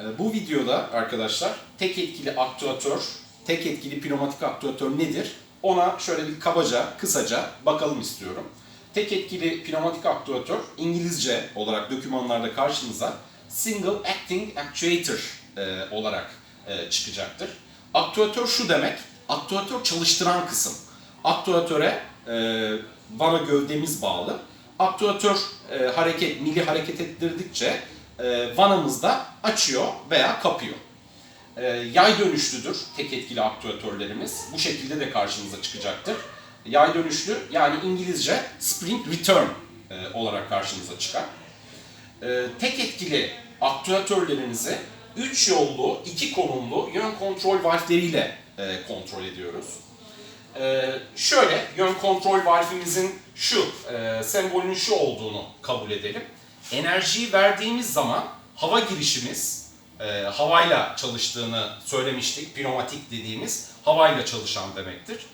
Ee, Bu videoda arkadaşlar tek etkili aktüatör, tek etkili pneumatik aktüatör nedir? Ona şöyle bir kabaca, kısaca bakalım istiyorum. Tek etkili pneumatik aktüatör İngilizce olarak dokümanlarda karşınıza Single Acting Actuator e, olarak e, çıkacaktır. Aktüatör şu demek, aktüatör çalıştıran kısım. Aktüatöre e, vana gövdemiz bağlı. Aktüatör e, hareket, mili hareket ettirdikçe e, vanamızda açıyor veya kapıyor. E, yay dönüşlüdür tek etkili aktüatörlerimiz. Bu şekilde de karşınıza çıkacaktır. Yay dönüşlü yani İngilizce spring return e, olarak karşınıza çıkar. Tek etkili aktüatörlerimizi 3 yollu, 2 konumlu yön kontrol valfleriyle e, kontrol ediyoruz. Şöyle yön kontrol valfimizin şu e, sembolünün şu olduğunu kabul edelim. Enerjiyi verdiğimiz zaman hava girişimiz e, havayla çalıştığını söylemiştik. Pneumatik dediğimiz havayla çalışan demektir.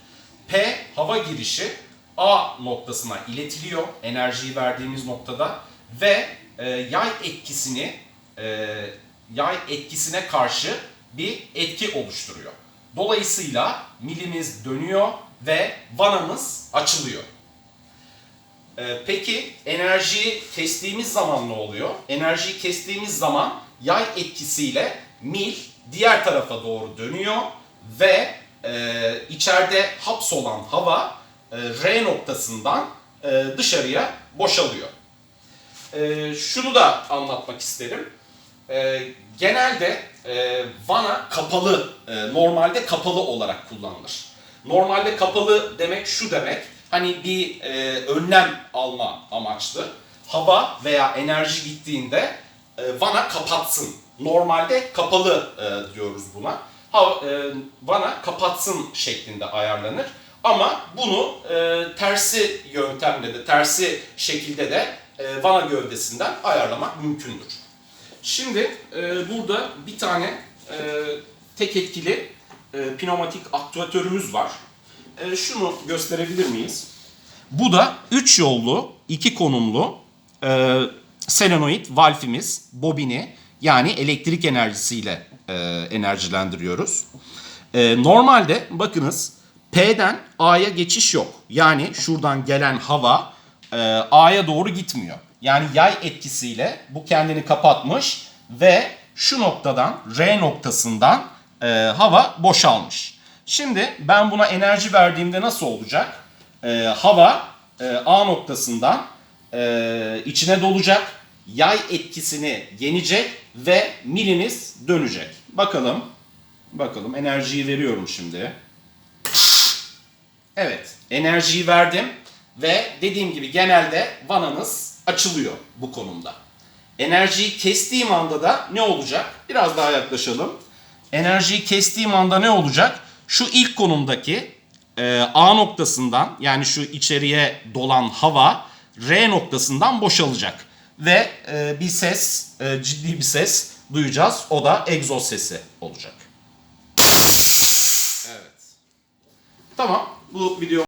P hava girişi A noktasına iletiliyor enerjiyi verdiğimiz noktada ve e, yay etkisini e, yay etkisine karşı bir etki oluşturuyor. Dolayısıyla milimiz dönüyor ve vanamız açılıyor. Ee, peki enerjiyi kestiğimiz zaman ne oluyor? Enerjiyi kestiğimiz zaman yay etkisiyle mil diğer tarafa doğru dönüyor ve e, içeride hapsolan hava e, R noktasından e, dışarıya boşalıyor. E, şunu da anlatmak isterim. E, genelde e, vana kapalı, e, normalde kapalı olarak kullanılır. Normalde kapalı demek şu demek, hani bir e, önlem alma amaçlı. Hava veya enerji gittiğinde e, vana kapatsın. Normalde kapalı e, diyoruz buna. Ha, e, vana kapatsın şeklinde ayarlanır. Ama bunu e, tersi yöntemle de, tersi şekilde de e, vana gövdesinden ayarlamak mümkündür. Şimdi e, burada bir tane e, tek etkili e, pneumatik aktüatörümüz var. E, şunu gösterebilir miyiz? Bu da 3 yollu, 2 konumlu e, solenoid valfimiz, bobini yani elektrik enerjisiyle e, enerjilendiriyoruz. E, normalde bakınız P'den A'ya geçiş yok. Yani şuradan gelen hava e, A'ya doğru gitmiyor. Yani yay etkisiyle bu kendini kapatmış ve şu noktadan R noktasından e, hava boşalmış. Şimdi ben buna enerji verdiğimde nasıl olacak? E, hava e, A noktasından e, içine dolacak, yay etkisini yenecek ve milimiz dönecek. Bakalım, bakalım enerjiyi veriyorum şimdi. Evet, enerjiyi verdim ve dediğim gibi genelde vanamız açılıyor bu konumda. Enerjiyi kestiğim anda da ne olacak? Biraz daha yaklaşalım. Enerjiyi kestiğim anda ne olacak? Şu ilk konumdaki e, A noktasından yani şu içeriye dolan hava R noktasından boşalacak. Ve e, bir ses, e, ciddi bir ses duyacağız. O da egzoz sesi olacak. Evet. Tamam. Bu video